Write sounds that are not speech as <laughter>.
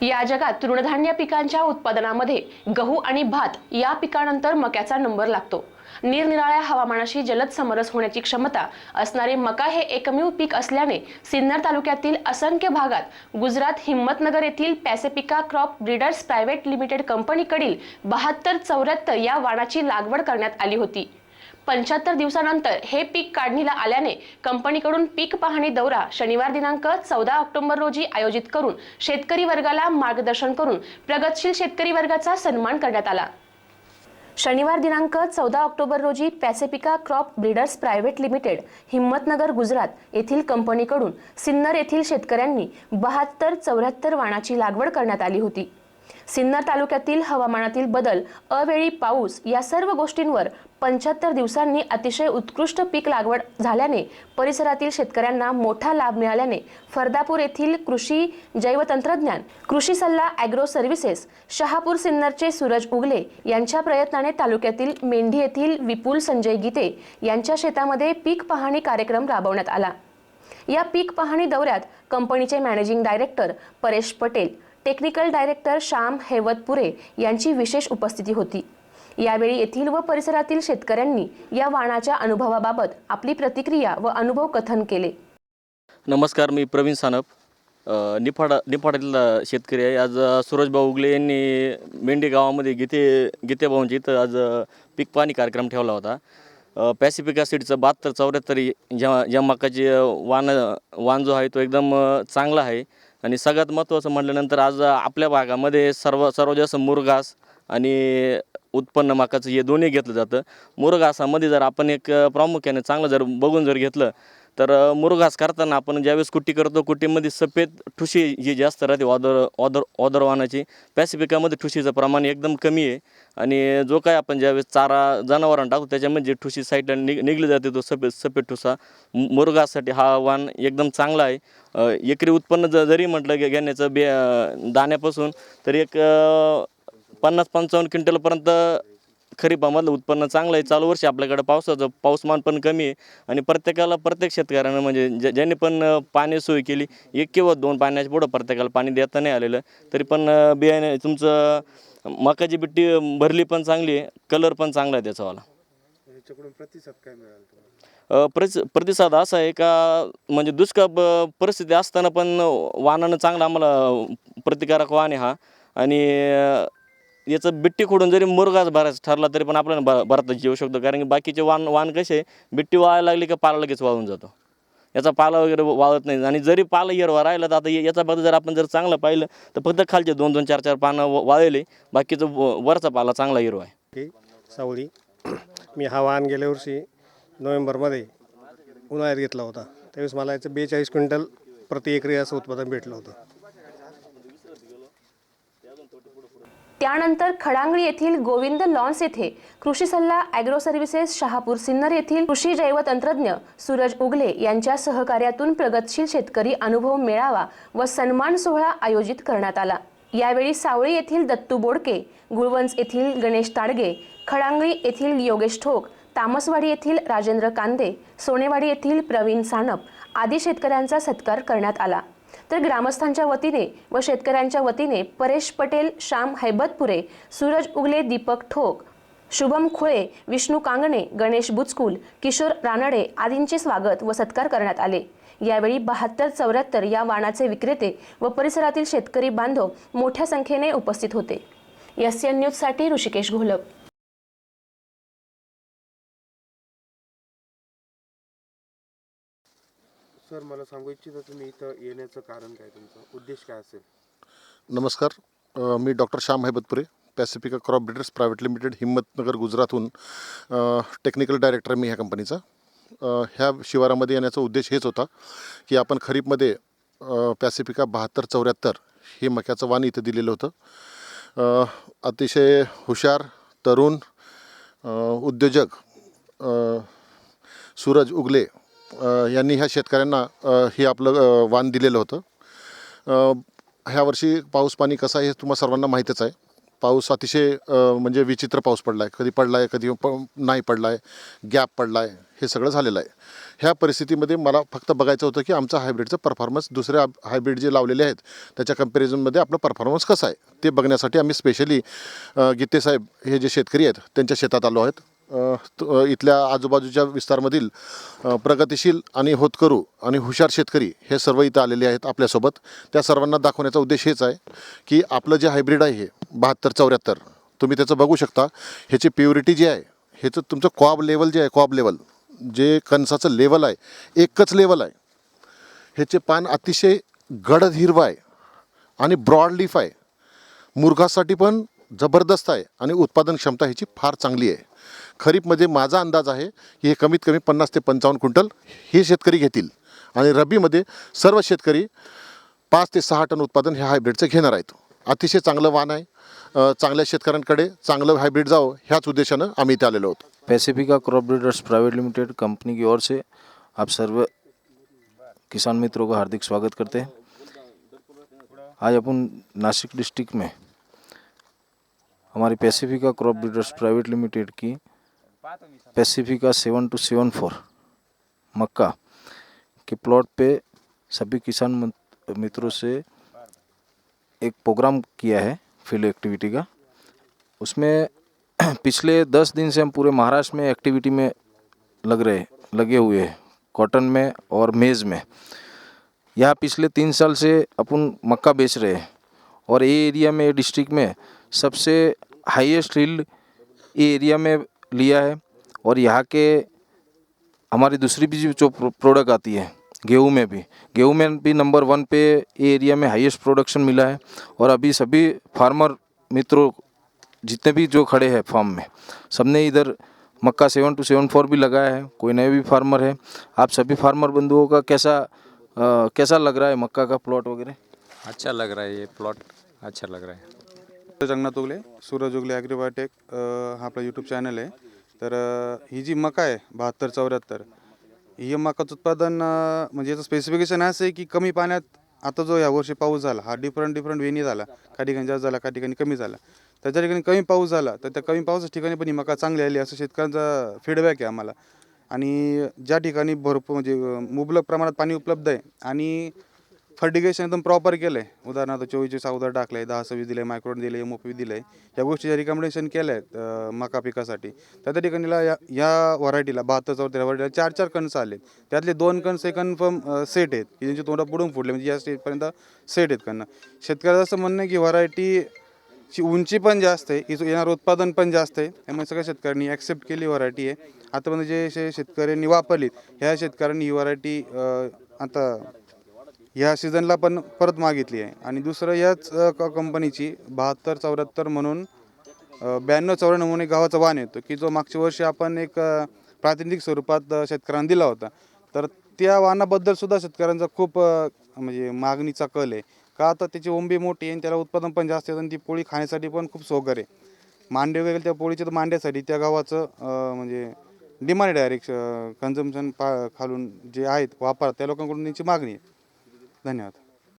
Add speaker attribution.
Speaker 1: या जगात तृणधान्य पिकांच्या उत्पादनामध्ये गहू आणि भात या पिकानंतर मक्याचा नंबर लागतो. निरनिराळ्या हवामानाशी जलद समरस होण्याची क्षमता असणारे मका हे एकमेव पीक असल्याने सिन्नर तालुक्यातील असंख्य भागात गुजरात हिम्मतनगर येथील Pacifica crop breeders private limited कंपनीकडील बहात्तर चौऱ्याहत्तर या वाणाची लागवड करण्यात आली होती. पंच्याहत्तर दिवसानंतर हे पीक काढणीला आल्याने कंपनीकडून पीक पाहणी दौरा शनिवार दिनांक चौदा ऑक्टोबर रोजी आयोजित करून शेतकरी वर्गाला मार्गदर्शन करून प्रगतशील शेतकरी वर्गाचा सन्मान करण्यात आला. शनिवार दिनांक चौदा ऑक्टोबर रोजी Pacifica crop breeders private limited Himmatnagar Gujarat येथील कंपनीकडून सिन्नर येथील शेतकऱ्यांनी बहात्तर चौऱ्याहत्तर वाणाची लागवड करण्यात आली होती. सिन्नर तालुक्यातील हवामानातील बदल अवेळी पाऊस या सर्व गोष्टींवर पंच्याहत्तर दिवसांनी अतिशय उत्कृष्ट पीक लागवड झाल्याने परिसरातील शेतकऱ्यांना मोठा लाभ मिळाल्याने फरदापूर येथील कृषी जैवतंत्रज्ञान कृषी सल्ला अॅग्रो सर्व्हिसेस शहापूर सिन्नरचे सूरज उगले यांच्या प्रयत्नाने तालुक्यातील मेंढी येथील विपुल संजय गीते यांच्या शेतामध्ये पीक पाहणी कार्यक्रम राबवण्यात आला. या पीक पाहणी दौऱ्यात कंपनीचे managing director Paresh Patel technical director Shyam Hewatpure यांची विशेष उपस्थिती होती. यावेळी येथील व परिसरातील शेतकऱ्यांनी या वाणाच्या अनुभवाबाबत आपली प्रतिक्रिया व अनुभव कथन केले.
Speaker 2: नमस्कार मी प्रवीण सानप. निफाडा निफाड शेतकरी आहे. आज सूरजभाऊ उगले यांनी मेंढी गावामध्ये गीते गीतेभाऊंची इथं आज पीक पाणी कार्यक्रम ठेवला होता. पॅसिफिक पॅसिफिका बहात्तर चौऱ्याहत्तर ज्या ज्या मकाची वान वाण वाण जो आहे तो एकदम चांगला आहे. आणि सगळ्यात महत्त्वाचं म्हटल्यानंतर आज आपल्या भागामध्ये सर्व सर्व जास्त मुरघास आणि उत्पन्न माकाचं हे दोन्ही घेतलं जातं. मुरघासामध्ये जर आपण एक प्रामुख्याने चांगलं जर बघून जर घेतलं तर मुरघास करताना आपण ज्यावेळेस कुट्टी करतो कुट्टीमध्ये सफेद ठुशी ही जास्त राहते ऑदर ऑदर ऑदरवानाची पॅसिफिकामध्ये ठुशीचं प्रमाण एकदम कमी आहे. आणि जो काय आपण ज्यावेळेस चारा जनावरांना टाकतो त्याच्यामध्ये ठुशी साईडला निग निघली जाते तो सफेद सफेद ठुसा. मुरघासाठी हा वाण एकदम चांगला आहे. एकरी उत्पन्न ज जरी म्हटलं गे- घेण्याचं बे दाण्यापासून तर एक पन्नास पंचावन्न क्विंटलपर्यंत खरीपामधलं उत्पन्न चांगलं आहे. चालू वर्षी आपल्याकडे पावसाचं पाऊसमान पण कमी आहे. आणि प्रत्येकाला प्रत्येक शेतकऱ्यानं म्हणजे ज्या ज्यांनी पण पाणी सोय केली एक किंवा दोन पाण्याच्या पुढं प्रत्येकाला पाणी देता नाही आलेलं. तरी पण बियाणे तुमचं मकाची बिट्टी भरली पण चांगली आहे. कलर पण चांगला आहे त्याचावाला
Speaker 3: याच्याकडून प्रतिसाद काय मिळाला तुम्हाला?
Speaker 2: अ, प्रस प्रतिसाद असा आहे का म्हणजे दुष्काळ परिस्थिती असताना पण वाहनानं चांगला आम्हाला प्रतिकारक वाहन आहे हा. आणि याचं बिट्टी खोडून जरी मुरगाच भरायचा ठरला तरी पण आपल्याला भर भरता येऊ शकतो. कारण की बाकीचे वाण वाण कसे बिट्टी वाळायला लागली का पाला लगेच वाळून जातो. याचा पाला वगैरे वाळत नाही. आणि जरी पाला हिरवा राहिला तर आता याचा बद्दल जर आपण जर चांगलं पाहिलं तर फक्त खालचे दोन दोन चार चार पानं व- वाळले बाकीचं व- वरचा पाला चांगला हिरवा आहे.
Speaker 3: सावळी मी हा वाहन गेल्या वर्षी नोव्हेंबरमध्ये उन्हाळ्यात घेतला होता. त्यावेळेस मला याचं बेचाळीस क्विंटल प्रति एकरी असं उत्पादन भेटलं होतं.
Speaker 1: त्यानंतर खडांगळी येथील गोविंद लॉन्स येथे कृषी सल्ला अॅग्रो सर्व्हिसेस शहापूर सिन्नर येथील कृषी जैवतंत्रज्ञ सूरज उगले यांच्या सहकार्यातून प्रगतशील शेतकरी अनुभव मेळावा व सन्मान सोहळा आयोजित करण्यात आला. यावेळी सावळी येथील दत्तू बोडके गुळवंच येथील गणेश ताडगे खडांगळी येथील योगेश ठोक तामसवाडी येथील राजेंद्र कांदे सोनेवाडी येथील प्रवीण सानप आदी शेतकऱ्यांचा सत्कार करण्यात आला. तर ग्रामस्थांच्या वतीने व शेतकऱ्यांच्या वतीने परेश पटेल श्याम हैबतपुरे सूरज उगले दीपक ठोक शुभम खुळे विष्णू कांगणे गणेश बुचकुल किशोर रानडे आदींचे स्वागत व सत्कार करण्यात आले. यावेळी बहात्तर चौऱ्याहत्तर या वाणाचे विक्रेते व परिसरातील शेतकरी बांधव मोठ्या संख्येने उपस्थित होते. एस एन न्यूजसाठी ऋषिकेश घोलप.
Speaker 3: सर मला सांगू इच्छिता तुम्ही इथं येण्याचं कारण काय तुमचं? उद्देश काय असेल?
Speaker 4: नमस्कार. अ, मी doctor Shyam Haibatpure Pacifica crop breeders private limited Himmatnagar गुजरातहून टेक्निकल डायरेक्टर आहे मी ह्या कंपनीचा. अ, ह्या शिवारामध्ये येण्याचा उद्देश हेच होता की आपण खरीपमध्ये अ, पॅसिफिका बहात्तर चौऱ्याहत्तर हे मक्याचं वाण इथं दिलेलं होतं. अ, अतिशय हुशार तरुण अ, उद्योजक अ, सूरज उगले यांनी ह्या शेतकऱ्यांना हे आपलं वान वाण दिलेलं होतं. ह्यावर्षी ह्या वर्षी पाऊस पाणी कसं आहे हे तुम्हाला सर्वांना माहीतच आहे. पाऊस अतिशय म्हणजे विचित्र पाऊस पडला आहे कधी पडला आहे कधी प नाही पडला आहे गॅप पडला आहे हे सगळं झालेलं आहे. ह्या परिस्थितीमध्ये मला फक्त बघायचं होतं की आमचा हायब्रिडचं परफॉर्मन्स दुसऱ्या हायब्रिड जे लावलेले आहेत त्याच्या कम्पॅरिझनमध्ये आपलं परफॉर्मन्स कसं आहे ते बघण्यासाठी आम्ही स्पेशली गीते साहेब हे जे शेतकरी आहेत त्यांच्या शेतात आलो आहेत. इथल्या आजूबाजूच्या विस्तारमधील प्रगतिशील आणि होतकरू आणि हुशार शेतकरी हे सर्व इथं आलेले आहेत आपल्यासोबत. त्या सर्वांना दाखवण्याचा उद्देश हेच आहे की आपलं जे हायब्रिड आहे हे बहात्तर चौऱ्याहत्तर तुम्ही त्याचं बघू शकता. ह्याची प्युरिटी जी आहे ह्याचं तुमचं कॉब लेवल जे आहे कॉब लेवल जे कणसाचं लेवल आहे एकच लेवल आहे. ह्याचे पान अतिशय गडद हिरवा आहे आणि ब्रॉड लीफ आहे. मुरघासाठी पण जबरदस्त आहे आणि उत्पादन क्षमता ह्याची फार चांगली आहे. खरीपमध्ये माझा अंदाज आहे की हे कमीत कमी पन्नास ते पंचावन्न क्विंटल हे शेतकरी घेतील. आणि रब्बीमध्ये सर्व शेतकरी पाच ते सहा टन उत्पादन ह्या हायब्रिडचं घेणार आहेत. अतिशय चांगलं वाण आहे. चांगल्या शेतकऱ्यांकडे चांगलं हायब्रिड जावं ह्याच उद्देशानं आम्ही इथे आलेलो आहोत.
Speaker 5: Pacifica crop breeders private limited company की ओर से आप सर्व किसान मित्रों का हार्दिक स्वागत करते हैं। आज अपन नासिक डिस्ट्रिक्ट में हमारी Pacifica crop breeders private limited की Pacifica seven two seven four मक्का, के प्लॉट पे सभी किसान मित्रों से एक प्रोग्राम किया है फ़ील्ड एक्टिविटी का। उसमें <clears throat> पिछले दस दिन से हम पूरे महाराष्ट्र में एक्टिविटी में लग रहे, लगे हुए हैं कॉटन में और मेज़ में। यहाँ पिछले तीन साल से अपन मक्का बेच रहे हैं और ये एरिया में ये डिस्ट्रिक्ट में सबसे हाईएस्ट हील्ड ये एरिया में लिया है और यहाँ के हमारी दूसरी भी जो प्रोडक्ट आती है गेहूँ में भी। गेहूँ में भी नंबर वन पे ये एरिया में हाईएस्ट प्रोडक्शन मिला है और अभी सभी फार्मर मित्रों जितने भी जो खड़े हैं फार्म में सबने इधर मक्का सेवन टू सेवन फोर भी लगाया है कोई नए भी फार्मर है। आप सभी फार्मर बंधुओं का कैसा अ, कैसा लग रहा है मक्का का प्लॉट वगैरह?
Speaker 6: अच्छा लग रहा है ये प्लॉट अच्छा लग रहा है।
Speaker 7: जगन्नाथ उगले सूरज उगले ॲग्रीबायोटेक हा आपला यूट्यूब चॅनल आहे. तर ही जी मका आहे बहात्तर चौऱ्याहत्तर ही मकाचं उत्पादन म्हणजे याचं स्पेसिफिकेशन असं आहे की कमी पाण्यात आता जो यावर्षी पाऊस झाला हा डिफरंट डिफरंट वेनी झाला. काही ठिकाणी जास्त झाला काही ठिकाणी कमी झाला. त्याच्या ठिकाणी कमी पाऊस झाला तर त्या कमी पावसाच्या ठिकाणी पण ही मका चांगली आली असं शेतकऱ्यांचा फीडबॅक आहे आम्हाला. आणि ज्या ठिकाणी भरपूर म्हणजे मुबलक प्रमाणात पाणी उपलब्ध आहे आणि फर्टिगेशन एकदम प्रॉपर केलं आहे उदाहरणार्थ चोवीसचे सावधार टाकलं आहे दहा सव्वीस दिलं आहे मायक्रोन दिले एम ओ पी दिलं या या गोष्टीचं रिकमेंडेशन केल्या आहेत मका पिकासाठी तर त्या ठिकाणीला या या व्हरायटीला बहात्तर चौथ्या व्हरायटीला चार चार कणसं आले त्यातले दोन कणस हे कन्फर्म सेट आहेत. की ज्यांची तोंडा बुडून फुटले म्हणजे या स्टेजपर्यंत सेट आहेत कणं. शेतकऱ्याचं असं म्हणणं आहे की व्हरायटी ची उंची पण जास्त आहे हिचं येणारं उत्पादन पण जास्त आहे. त्यामुळे सगळ्या शेतकऱ्यांनी ॲक्सेप्ट केली व्हरायटी आहे. आतापर्यंत जे शे शेतकऱ्यांनी वापरलीत ह्या शेतकऱ्यांनी ही व्हरायटी आता ह्या सीझनला पण परत मागितली आहे. आणि दुसरं याच क- कंपनीची बहात्तर चौऱ्याहत्तर म्हणून ब्याण्णव चौऱ्याण्णव म्हणून एक गावाचा वाण येतो की जो मागच्या वर्षी आपण एक अ, प्रातिनिधिक स्वरूपात अ, शेतकऱ्यांना दिला होता. तर त्या वाहनाबद्दल सुद्धा शेतकऱ्यांचा खूप अ, म्हणजे मागणीचा कल आहे. का आता त्याची ओंबी मोठी आहे आणि त्याला उत्पादन पण जास्त येतं आणि ती पोळी खाण्यासाठी पण खूप सोगर आहे. मांडे वगैरे त्या पोळीच्या तर मांड्यासाठी त्या गावाचं म्हणजे डिमांड डायरेक्ट कन्झम्पशन पा खालून जे आहेत वापर त्या लोकांकडून त्यांची मागणी आहे. धन्यवाद